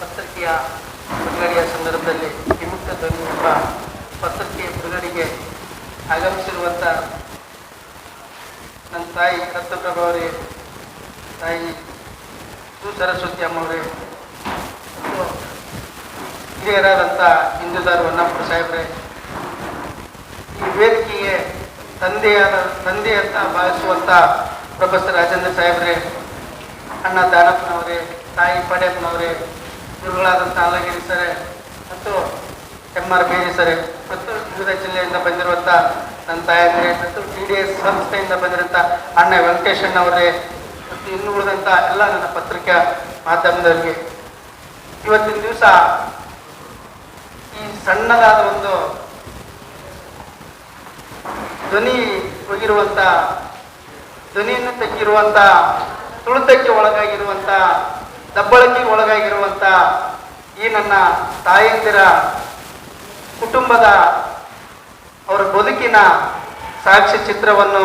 ಪತ್ರಿಕೆಯ ಬಿಡುಗಡೆಯ ಸಂದರ್ಭದಲ್ಲಿ ವಿಮುಕ್ತ ಧ್ವನಿ ಎಂಬ ಪತ್ರಿಕೆ ಬಿಡುಗಡೆಗೆ ಆಗಮಿಸಿರುವಂಥ ನನ್ನ ತಾಯಿ ರತ್ನಪ್ರಭಾ ತಾಯಿ ಸು ಸರಸ್ವತಿ ಅಮ್ಮವರೇ ಹಿರಿಯರಾದಂಥ ಹಿಂದೂದಾರ್ ಹೊನ್ನಪ್ಪ ಸಾಹೇಬ್ರೆ ತಂದೆಯಾದ ತಂದೆ ಅಂತ ಭಾವಿಸುವಂಥ ಪ್ರೊಫೆಸರ್ ರಾಜೇಂದ್ರ ಸಾಹೇಬ್ರೆ, ಅಣ್ಣ ದಾನಪ್ಪನವರೇ, ತಾಯಿ ಪಡೆಯಪ್ಪನವರೇ ಗುರುಗಳಾದಂಥ ಅಲ್ಲಗಿರಿ ಸರೆ ಮತ್ತು ಎಂ ಆರ್ ಬೇರಿ ಸರೆ, ಮತ್ತು ವಿವಿಧ ಜಿಲ್ಲೆಯಿಂದ ಬಂದಿರುವಂಥ ನನ್ನ ತಾಯಂದ್ರೆ ಮತ್ತು ಟಿ ಡಿ ಎಸ್ ಸಂಸ್ಥೆಯಿಂದ ಬಂದಿರುವಂಥ ಅಣ್ಣ ವೆಂಕಟೇಶಣ್ಣವರೇ, ಮತ್ತು ಇನ್ನು ಉಳಿದಂಥ ಎಲ್ಲ ನನ್ನ ಪತ್ರಿಕಾ ಮಾಧ್ಯಮದವರಿಗೆ. ಇವತ್ತಿನ ದಿವಸ ಈ ಸಣ್ಣದಾದ ಒಂದು ಧ್ವನಿ ಹೋಗಿರುವಂತ ಧ್ವನಿಯನ್ನು ತಕ್ಕಿರುವಂತ ತುಳಿತಕ್ಕೆ ಒಳಗಾಗಿರುವಂತ, ದಬ್ಬಳಕ್ಕೆ ಒಳಗಾಗಿರುವಂತ ಈ ನನ್ನ ತಾಯಂದಿರ ಕುಟುಂಬದ ಅವರ ಬದುಕಿನ ಸಾಕ್ಷ್ಯ ಚಿತ್ರವನ್ನು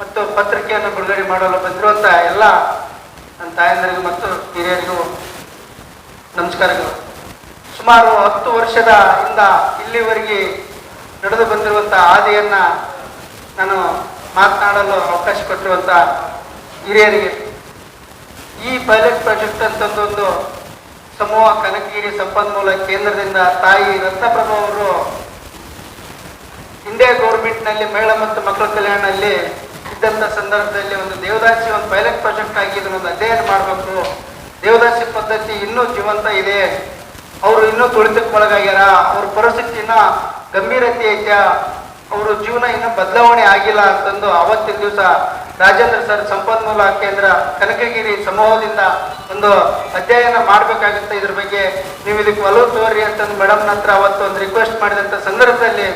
ಮತ್ತು ಪತ್ರಿಕೆಯನ್ನು ಬಿಡುಗಡೆ ಮಾಡಲು ಬಂದಿರುವಂತ ಎಲ್ಲ ನನ್ನ ತಾಯಂದಿರಿಗೂ ಮತ್ತು ಹಿರಿಯರಿಗೂ ನಮಸ್ಕಾರಗಳು. ಸುಮಾರು ಹತ್ತು ವರ್ಷದ ಇಂದ ಇಲ್ಲಿವರೆಗೆ ನಡೆದು ಬಂದಿರುವಂಥ ಹಾದಿಯನ್ನ ನಾನು ಮಾತನಾಡಲು ಅವಕಾಶ ಕೊಟ್ಟಿರುವಂಥ ಹಿರಿಯರಿಗೆ. ಈ ಪೈಲಟ್ ಪ್ರಾಜೆಕ್ಟ್ ಅಂತಂದೊಂದು ಸಮೂಹ ಕನಕಗಿರಿ ಸಂಪನ್ಮೂಲ ಕೇಂದ್ರದಿಂದ ತಾಯಿ ರತ್ನಪ್ರಭ ಅವರು ಇಂಡಿಯಾ ಗೌರ್ಮೆಂಟ್ನಲ್ಲಿ ಮಹಿಳಾ ಮತ್ತು ಮಕ್ಕಳ ಕಲ್ಯಾಣದಲ್ಲಿ ಇದ್ದಂಥ ಸಂದರ್ಭದಲ್ಲಿ ಒಂದು ದೇವದಾಸಿ ಒಂದು ಪೈಲಟ್ ಪ್ರಾಜೆಕ್ಟ್ ಆಗಿ ಇದನ್ನೊಂದು ಅಧ್ಯಯನ ಮಾಡಬೇಕು. ದೇವದಾಸಿ ಪದ್ಧತಿ ಇನ್ನೂ ಜೀವಂತ ಇದೆ. ಅವರು ಇನ್ನೂ ತುಳಿತಕ್ಕೆ ಒಳಗಾಗ್ಯಾರ. ಅವ್ರ ಪರಿಸ್ಥಿತಿ ಗಂಭೀರತೆ ಐತೆ ಅವರು ಜೀವನ ಇನ್ನೂ ಬದಲಾವಣೆ ಆಗಿಲ್ಲ ಅಂತಂದು ಅವತ್ತಿನ ದಿವಸ ರಾಜೇಂದ್ರ ಸರ್ ಸಂಪನ್ಮೂಲ ಕೇಂದ್ರ ಕನಕಗಿರಿ ಸಮೂಹದಿಂದ ಒಂದು ಅಧ್ಯಯನ ಮಾಡಬೇಕಾಗುತ್ತೆ ಇದ್ರ ಬಗ್ಗೆ ನೀವು ಇದಕ್ಕೆ ಒಲವು ತೋರಿ ಅಂತಂದು ಮೇಡಮ್ ನಂತರ ಅವತ್ತು ಒಂದು ರಿಕ್ವೆಸ್ಟ್ ಮಾಡಿದಂಥ ಸಂದರ್ಭದಲ್ಲಿ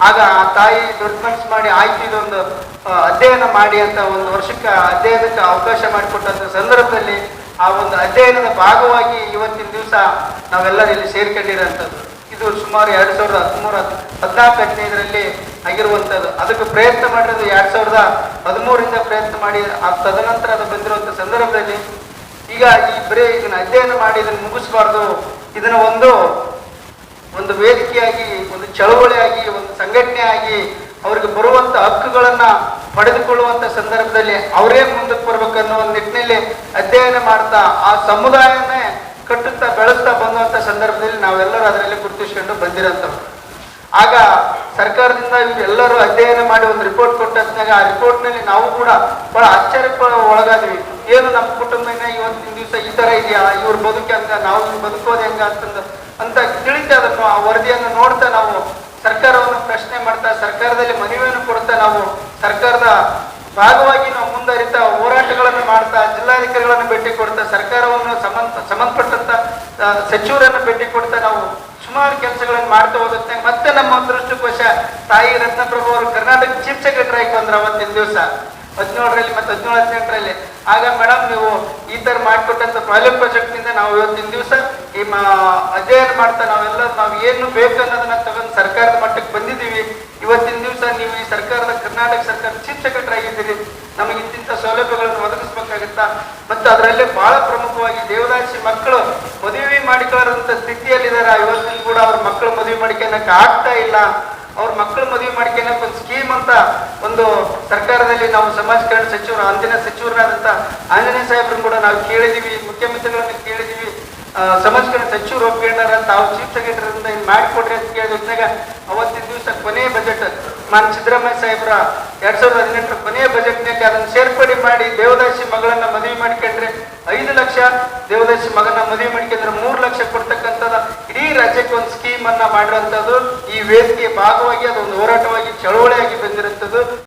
ಆಗ ಆ ತಾಯಿ ದೊಡ್ಡ ಮಾಡಿ ಆಯ್ತು ಇದೊಂದು ಅಧ್ಯಯನ ಮಾಡಿ ಅಂತ ಒಂದು ವರ್ಷಕ್ಕೆ ಅಧ್ಯಯನಕ್ಕೆ ಅವಕಾಶ ಮಾಡಿಕೊಟ್ಟಂಥ ಸಂದರ್ಭದಲ್ಲಿ ಆ ಒಂದು ಅಧ್ಯಯನದ ಭಾಗವಾಗಿ ಇವತ್ತಿನ ದಿವಸ ನಾವೆಲ್ಲರೂ ಇಲ್ಲಿ ಸೇರ್ಕೊಂಡಿರೋಂಥದ್ದು ಇದು ಸುಮಾರು ಎರಡ್ ಸಾವಿರದ ಹದಿಮೂರು ಹದಿನಾಲ್ಕು, ಹದಿನೈದರಲ್ಲಿ ಆಗಿರುವಂಥದ್ದು. ಅದಕ್ಕೆ ಪ್ರಯತ್ನ ಮಾಡಿರೋದು ಎರಡ್ ಸಾವಿರದ ಹದಿಮೂರಿಂದ ಪ್ರಯತ್ನ ಮಾಡಿ. ಆ ತದನಂತರ ಅದು ಬಂದಿರುವಂಥ ಸಂದರ್ಭದಲ್ಲಿ ಈಗ ಈ ಬರೀ ಇದನ್ನ ಅಧ್ಯಯನ ಮಾಡಿ, ಇದನ್ನು ಮುಗಿಸಬಾರ್ದು. ಇದನ್ನ ಒಂದು ಒಂದು ವೇದಿಕೆಯಾಗಿ, ಒಂದು ಚಳವಳಿಯಾಗಿ, ಒಂದು ಸಂಘಟನೆ ಆಗಿ ಅವ್ರಿಗೆ ಬರುವಂತ ಹಕ್ಕುಗಳನ್ನ ಪಡೆದುಕೊಳ್ಳುವಂತ ಸಂದರ್ಭದಲ್ಲಿ ಅವರೇ ಮುಂದಕ್ಕೆ ಬರ್ಬೇಕನ್ನೋ ಒಂದು ನಿಟ್ಟಿನಲ್ಲಿ ಅಧ್ಯಯನ ಮಾಡ್ತಾ ಆ ಸಮುದಾಯನೇ ಕಟ್ಟುತ್ತಾ ಬೆಳೆಸ್ತಾ ಬಂದಂತ ಸಂದರ್ಭದಲ್ಲಿ ನಾವೆಲ್ಲರೂ ಅದರಲ್ಲಿ ಗುರುತಿಸ್ಕೊಂಡು ಬಂದಿರೋಂಥವ್ರು. ಆಗ ಸರ್ಕಾರದಿಂದ ಎಲ್ಲರೂ ಅಧ್ಯಯನ ಮಾಡಿ ಒಂದು ರಿಪೋರ್ಟ್ ಕೊಟ್ಟಂತಾಗ ಆ ರಿಪೋರ್ಟ್ನಲ್ಲಿ ನಾವು ಕೂಡ ಬಹಳ ಆಶ್ಚರ್ಯಕ್ಕೆ ಒಳಗಾದ್ವಿ. ಏನು ನಮ್ಮ ಕುಟುಂಬನ ಇವತ್ತಿನ ದಿವಸ ಈ ತರ ಇದೆಯಾ? ಇವ್ರ ಬದುಕೆ ಹಂಗ ನಾವು ಬದುಕೋದು ಹೆಂಗ ಅಂತಂದು ಅಂತ ತಿಳಿತಾ ಅದನ್ನು ಆ ವರದಿಯನ್ನು ನೋಡ್ತಾ ನಾವು ಸರ್ಕಾರವನ್ನು ಪ್ರಶ್ನೆ ಮಾಡ್ತಾ ಸರ್ಕಾರದಲ್ಲಿ ಮನವಿಯನ್ನು ಕೊಡ್ತಾ ನಾವು ಸರ್ಕಾರದ ಭಾಗವಾಗಿ ನಾವು ಮುಂದರಿತ ಹೋರಾಟಗಳನ್ನು ಮಾಡ್ತಾ ಜಿಲ್ಲಾಧಿಕಾರಿಗಳನ್ನು ಭೇಟಿ ಕೊಡ್ತಾ ಸರ್ಕಾರವನ್ನು ಸಂಬಂಧ ಸಂಬಂಧಪಟ್ಟಂತ ಆ, ಸಚಿವರನ್ನು ಭೇಟಿ ಕೊಡ್ತಾ ನಾವು ಸುಮಾರು ಕೆಲಸಗಳನ್ನು ಮಾಡ್ತಾ ಹೋಗುತ್ತೆ ಮತ್ತೆ ನಮ್ಮ ಅದೃಷ್ಟಕೋಶ ತಾಯಿ ರತ್ನಪ್ರಭು ಅವರು ಕರ್ನಾಟಕ ಚೀಫ್ ಸೆಕ್ರೆಟರಿ ಅವತ್ತಿನ ದಿವಸ. ಹದಿನೇಳರಲ್ಲಿ ಮತ್ತೆ ಹದಿನೇಳು ಹದಿನೆಂಟರಲ್ಲಿ. ಆಗ ಮೇಡಮ್ ನೀವು ಈ ತರ ಮಾಡಿಕೊಟ್ಟಂತ ಪ್ರಾಜೆಕ್ಟ್ನಿಂದ ನಾವು ಇವತ್ತಿನ ದಿವಸ ಈ ಅಧ್ಯಯನ ಮಾಡ್ತಾ ನಾವೆಲ್ಲ, ನಾವು ಏನು ಬೇಕು ಅನ್ನೋದನ್ನ ತಗೊಂಡು ಸರ್ಕಾರದ ಮಟ್ಟಕ್ಕೆ ಬಂದಿದ್ದೀವಿ. ಇವತ್ತಿನ ದಿವಸ ನೀವು ಈ ಸರ್ಕಾರದ, ಕರ್ನಾಟಕ ಸರ್ಕಾರ ಚೀಫ್ ಸೆಕ್ರೆಟರಿ ಆಗಿದ್ದೀರಿ. ನಮಗೆ ಇಂತಿಂಥ ಸೌಲಭ್ಯಗಳನ್ನು ಒದಗಿಸ್ಬೇಕಾಗುತ್ತಾ? ಮತ್ತು ಅದರಲ್ಲಿ ಬಹಳ ಪ್ರಮುಖವಾಗಿ ದೇವದಾಸಿ ಮಕ್ಕಳು ಮದುವೆ ಮಾಡಿಕೊಳ್ಳೋಂಥ ಸ್ಥಿತಿಯಲ್ಲಿದ್ದಾರೆ. ಇವತ್ತಿನ ಕೂಡ ಅವ್ರ ಮಕ್ಕಳು ಮದುವೆ ಮಾಡಿಕೊಳ್ಳಕ್ಕೆ ಆಗ್ತಾ ಇಲ್ಲ. ಅವ್ರ ಮಕ್ಕಳು ಮದುವೆ ಮಾಡ್ಕೊಳಕ್ ಒಂದು ಸ್ಕೀಮ್ ಅಂತ ಒಂದು ಸರ್ಕಾರದಲ್ಲಿ ನಾವು ಸಮಾಜ ಕಲ್ಯಾಣ ಸಚಿವರು ಅಂದಿನ ಸಚಿವರಾದಂತ ಆಂಜನೇಯ ಸಾಹೇಬ್ರನ್ನ ಕೂಡ ನಾವು ಕೇಳಿದೀವಿ, ಮುಖ್ಯಮಂತ್ರಿಗಳನ್ನ ಕೇಳಿದೀವಿ. ಸಮಾಜ ಕಲ್ಯಾಣ ಸಚಿವರು ಒಪ್ಪಿಕೊಂಡಾರ ತಾವು ಚೀಫ್ ಸೆಕ್ರೆಟರಿ ಅಂತ ಇನ್ ಮಾಡಿಕೊಡ್ರಿ ಅಂತ ಕೇಳಿದಾಗ ಅವತ್ತಿನ ದಿವಸ ಕೊನೆಯ ಬಜೆಟ್ ಮಾನ್ ಸಿದ್ದರಾಮಯ್ಯ ಸಾಹೇಬ್ರ ಎರಡ್ ಸಾವಿರದ ಹದಿನೆಂಟರ ಕೊನೆಯ ಬಜೆಟ್ನಲ್ಲಿ ಅದನ್ನ ಸೇರ್ಪಡೆ ಮಾಡಿ ದೇವದಾಸಿ ಮಗಳನ್ನ ಮದುವೆ ಮಾಡ್ಕೊಂಡ್ರೆ ಐದು ಲಕ್ಷ ದೇವದಾಸಿ ಮಗನ ಮದುವೆ ಮಾಡ್ಕೊಂಡ್ರೆ ಒಂದು ಸ್ಕೀಮ್ ಮಾಡಿರುವಂತದ್ದು ಈ ವೇದಿಕೆ ಭಾಗವಾಗಿ ಅದೊಂದು ಹೋರಾಟವಾಗಿ ಚಳವಳಿಯಾಗಿ ಬಂದಿರುವಂಥದ್ದು.